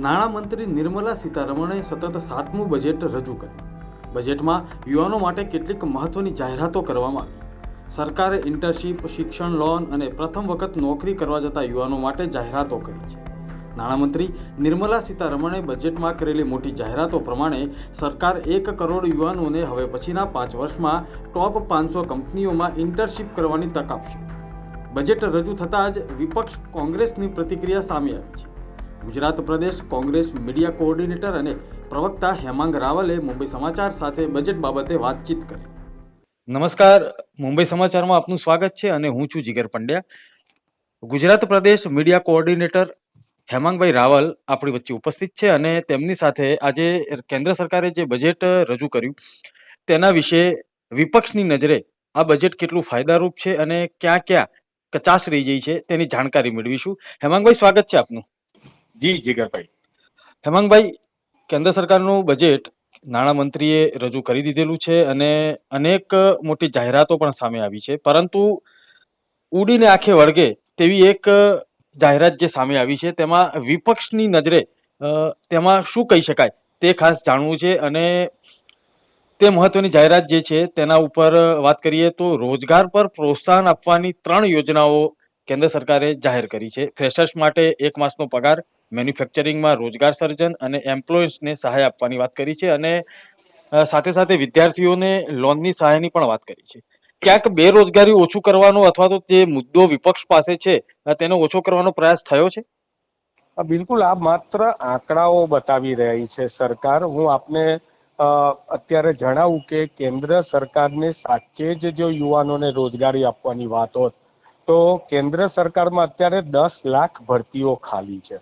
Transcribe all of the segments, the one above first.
નાણામંત્રી નિર્મલા સીતારમણે સતત સાતમું બજેટ રજૂ કર્યું. બજેટમાં યુવાનો માટે કેટલીક મહત્વની જાહેરાતો કરવામાં આવી. સરકારે ઇન્ટર્નશીપ, શિક્ષણ લોન અને પ્રથમ વખત નોકરી કરવા જતા યુવાનો માટે જાહેરાતો કરી છે. નાણામંત્રી નિર્મલા સીતારમણે બજેટમાં કરેલી મોટી જાહેરાતો પ્રમાણે સરકાર એક કરોડ યુવાનોને હવે પછીના પાંચ વર્ષમાં ટોપ પાંચસો કંપનીઓમાં ઇન્ટર્નશીપ કરવાની તક આપશે. બજેટ રજૂ થતાં જ વિપક્ષ કોંગ્રેસની પ્રતિક્રિયા સામે આવી છે. ગુજરાત પ્રદેશ કોંગ્રેસ મીડિયા કોઓર્ડિનેટર અને પ્રવક્તા હેમાંગ રાવલે મુંબઈ સમાચાર સાથે બજેટ બાબતે વાતચીત કરી. નમસ્કાર. મુંબઈ સમાચારમાં આપનું સ્વાગત છે અને હું છું જીગર પંડ્યા. ગુજરાત પ્રદેશ મીડિયા કોઓર્ડિનેટર હેમાંગભાઈ રાવલ આપણી વચ્ચે ઉપસ્થિત છે અને તેમની સાથે આજે કેન્દ્ર સરકારે જે બજેટ રજૂ કર્યું તેના વિશે વિપક્ષની નજરે આ બજેટ કેટલું ફાયદારૂપ છે અને ક્યાં ક્યાં કચાશ રહી ગઈ છે તેની જાણકારી મેળવીશું. હેમાંગભાઈ, સ્વાગત છે આપનું. જી, જીગરભાઈ. હેમાંગભાઈ, કેન્દ્ર સરકારનું બજેટ નાણામંત્રીએ રજૂ કરી દીધેલું છે અને અનેક મોટી જાહેરાતો પણ સામે આવી છે. પરંતુ ઉડીને આંખે વળગે તેવી એક જાહેરાત જે સામે આવી છે, તેમાં વિપક્ષની નજરે તેમાં શું કહી શકાય તે ખાસ જાણવું છે અને તે મહત્વની જાહેરાત જે છે તેના ઉપર વાત કરીએ તો રોજગાર પર પ્રોત્સાહન આપવાની ત્રણ યોજનાઓ કેન્દ્ર સરકારે જાહેર કરી છે. ફ્રેશર્સ માટે એક માસનો પગાર મેન્યુફેક્ચરિંગમાં રોજગાર સર્જન અને એમ્પ્લોઈઝને સહાય આપવાની વાત કરી છે અને સાથે સાથે વિદ્યાર્થીઓને લોનની સહાયની પણ વાત કરી છે. ક્યાંક બેરોજગારી ઓછું કરવાનો અથવા તો જે મુદ્દો વિપક્ષ પાસે છે તેનો ઓછો કરવાનો પ્રયાસ થયો છે? બિલકુલ. આ માત્ર આંકડાઓ બતાવી રહી છે સરકાર. હું આપને અત્યારે જણાવું કે કેન્દ્ર સરકારને સાચે જ જો યુવાનોને રોજગારી આપવાની વાત હોત તો કેન્દ્ર સરકારમાં અત્યારે દસ લાખ ભરતીઓ ખાલી છે.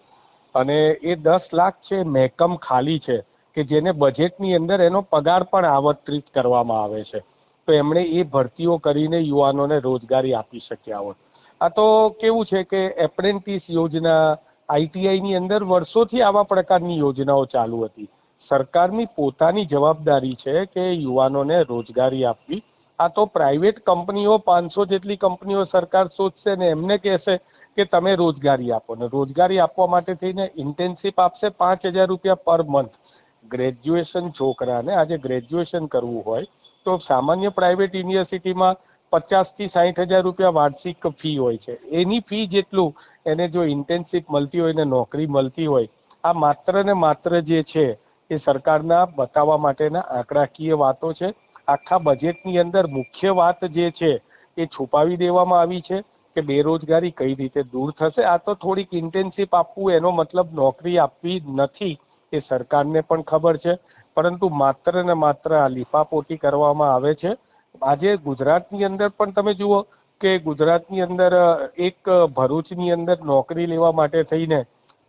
અને એ દસ લાખ છે મહેકમ ખાલી છે કે જેને બજેટની અંદર એનો પગાર પણ આવત્રિત કરવામાં આવે છે. તો એમણે એ ભરતીઓ કરીને યુવાનોને રોજગારી આપી શક્યા હોત. આ તો કેવું છે કે એપ્રેન્ટિસ યોજના આઈટીઆઈની અંદર વર્ષોથી આવા પ્રકારની યોજનાઓ ચાલુ હતી. સરકારની પોતાની જવાબદારી છે કે યુવાનોને રોજગારી આપવી આ તો પ્રાઇવેટ કંપનીઓ, પાંચસો જેટલી કંપનીઓ સરકાર શોધશે ને એમને કહેશે કે તમે રોજગારી આપો. ને રોજગારી આપવા માટે થઈને ઇન્ટર્નશીપ આપશે પાંચ હજાર રૂપિયા પર મંથ ગ્રેજ્યુએશન છોકરાને આજે ગ્રેજ્યુએશન કરવું હોય તો સામાન્ય પ્રાઇવેટ યુનિવર્સિટીમાં પચાસથી સાહીઠ હજાર રૂપિયા વાર્ષિક ફી હોય છે. એની ફી જેટલું એને જો ઇન્ટર્નશીપ મળતી હોય ને નોકરી મળતી હોય, આ માત્ર ને માત્ર જે છે એ સરકારના બતાવવા માટેના આંકડાકીય વાતો છે. આખા બજેટની અંદર મુખ્ય વાત જે છે એ છુપાવી દેવામાં આવી છે કે બેરોજગારી કઈ રીતે દૂર થશે? આ તો થોડીક ઇન્ટેન્સિપ આપવું, એનો મતલબ નોકરી આપવી નથી એ સરકારને પણ ખબર છે. પરંતુ માત્ર ને માત્ર આ લીફાપોટી કરવામાં આવે છે. આજે ગુજરાતની અંદર પણ તમે જુઓ કે ગુજરાતની અંદર એક ભરૂચની અંદર નોકરી લેવા માટે થઈને,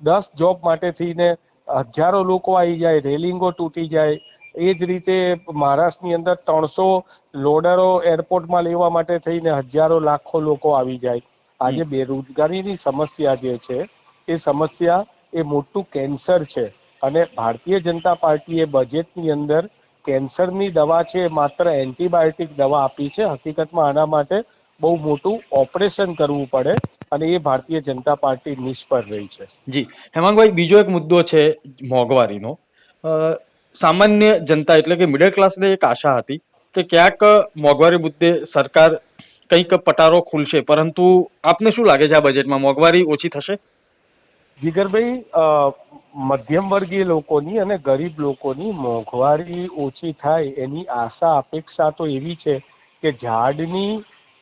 દસ જોબ માટે થઈને હજારો લોકો આવી જાય, રેલિંગો તૂટી જાય એ જ રીતે મહારાષ્ટ્રની અંદર ત્રણસો લોડરો એરપોર્ટમાં લેવા માટે થઈને હજારો લાખો લોકો આવી જાય. આજે બેરોજગારીની સમસ્યા જે છે એ સમસ્યા એ મોટું કેન્સર છે. અને ભારતીય જનતા પાર્ટીએ બજેટની અંદર કેન્સરની દવા છે માત્ર એન્ટીબાયોટિક દવા આપી છે. હકીકતમાં આના માટે બહુ મોટું ઓપરેશન કરવું પડે અને એ ભારતીય જનતા પાર્ટી નિષ્ફળ રહી છે. જી. હેમાંગભાઈ બીજો એક મુદ્દો છે મોંઘવારીનો. અ, સામાન્ય જનતા એટલે કે મિડલ ક્લાસને એક આશા હતી કે ક્યાંક મોંઘવારી મુદ્દે સરકાર કંઈક પટારો ખુલશે. પરંતુ આપને શું લાગે છે આ બજેટમાં મોંઘવારી ઓછી થશે? જીગરભાઈ મધ્યમ વર્ગીય લોકોની અને ગરીબ લોકોની મોંઘવારી ઓછી થાય એની આશા, અપેક્ષા તો એવી છે કે ઝાડની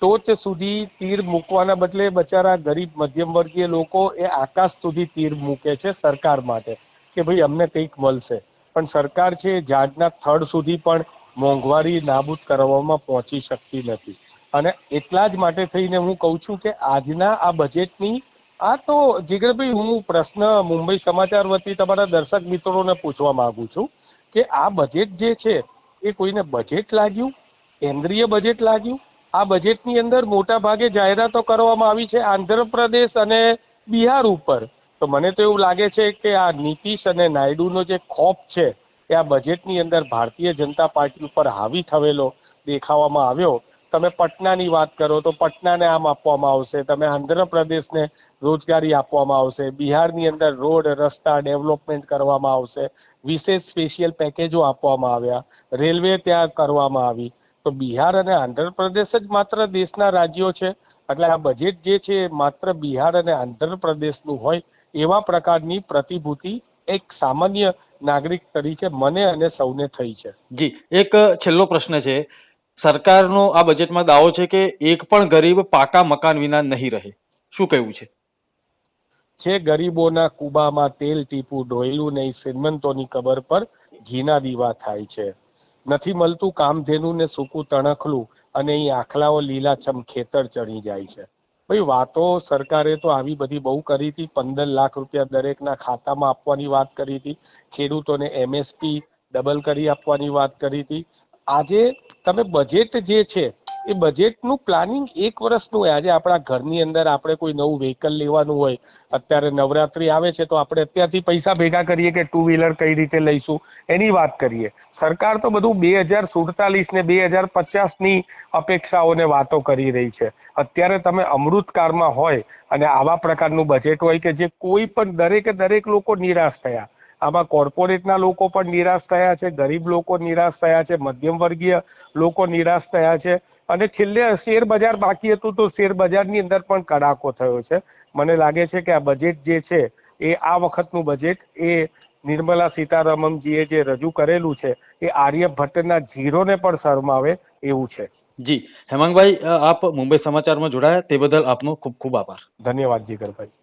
ટોચ સુધી તીર મૂકવાના બદલે બચારા ગરીબ મધ્યમ વર્ગીય લોકો એ આકાશ સુધી તીર મૂકે છે સરકાર માટે કે ભાઈ અમને કંઈક મળશે. પણ સરકાર છે ઝાડના થડ સુધી પણ મોંઘવારી નાબૂદ કરવામાં પહોંચી શકતી નથી. અને એટલા જ માટે થઈને હું કહું છું કે આજના આ બજેટની આ તો જીગરભાઈ હું પ્રશ્ન મુંબઈ સમાચાર વતી તમારા દર્શક મિત્રોને પૂછવા માંગુ છું કે આ બજેટ જે છે એ કોઈને બજેટ લાગ્યું? કેન્દ્રીય બજેટ લાગ્યું? આ બજેટની અંદર મોટા ભાગે જાહેરાતો કરવામાં આવી છે આંધ્રપ્રદેશ અને બિહાર ઉપર. તો મને તો એવું લાગે છે કે આ નીતિશ અને નાયડુનો જે ખોફ છે એ આ બજેટની અંદર ભારતીય જનતા પાર્ટી ઉપર હાવી થવેલો દેખાવામાં આવ્યો. તમે પટનાની વાત કરો તો પટનાને આમ આપવામાં આવશે, તમે આંધ્રપ્રદેશને રોજગારી આપવામાં આવશે, બિહારની અંદર રોડ, રસ્તા ડેવલપમેન્ટ કરવામાં આવશે, વિશેષ સ્પેશિયલ પેકેજો આપવામાં આવ્યા, રેલવે ત્યાં કરવામાં આવી. તો બિહાર અને આંધ્રપ્રદેશ જ માત્ર દેશના રાજ્યો છે. એટલે આ બજેટ જે છે માત્ર બિહાર અને આંધ્રપ્રદેશનું હોય એવા પ્રકારની પ્રતિભૂતિ એક સામાન્ય નાગરિક તરીકે મને અને સૌને થઈ છે. જી એક છેલ્લો પ્રશ્ન છે. સરકારનો આ બજેટમાં દાવો છે કે એક પણ ગરીબ પાકા મકાન વિના નહીં રહે. શું કહેવું છે? છે ગરીબોના કુબામાં તેલ ટીપું ઢોયલું નહીં શ્રીમંતોની કબર પર ઘીના દીવા થાય છે. નથી મળતું કામધેનુ ને સૂકું તણખલું અને અહીં આખલાઓ લીલાછમ ખેતર ચડી જાય છે. ભાઈ, વાતો સરકારે તો આવી બધી બહુ કરી હતી. પંદર લાખ રૂપિયા દરેકના ખાતામાં આપવાની વાત કરી હતી. ખેડૂતોને એમએસપી ડબલ કરી આપવાની વાત કરી હતી. આજે તમે બજેટ જે છે એ બજેટનું પ્લાનિંગ એક વર્ષનું હોય. આજે આપણા ઘરની અંદર આપણે કોઈ નવું વ્હીકલ લેવાનું હોય, અત્યારે નવરાત્રી આવે છે તો આપણે અત્યારથી પૈસા ભેગા કરીએ કે ટુ વ્હીલર કઈ રીતે લઈશું, એની વાત કરીએ. સરકાર તો બધું બે હજાર સુડતાલીસ ને બે હજાર પચાસની અપેક્ષાઓને વાતો કરી રહી છે. અત્યારે તમે અમૃતકાળમાં હોય અને આવા પ્રકારનું બજેટ હોય કે જે કોઈ પણ દરેકે દરેક લોકો નિરાશ થયા આમાં કોર્પોરેટના લોકો પણ નિરાશ થયા છે ગરીબ લોકો નિરાશ થયા છે મધ્યમ વર્ગીય લોકો નિરાશ થયા છે અને છેલ્લે શેર બજાર બાકી હતું તો શેર બજારની અંદર પણ કડાકો થયો છે. મને લાગે છે કે આ બજેટ જે છે એ આ વખતનું બજેટ એ નિર્મલા સીતારામનજીએ જે રજૂ કરેલું છે એ આર્યભટ્ટના જીરોને પણ શરમાવે એવું છે. જી હેમાંગભાઈ આપ મુંબઈ સમાચારમાં જોડાયા. તે બદલ આપનો ખૂબ ખૂબ આભાર. ધન્યવાદ જીગરભાઈ.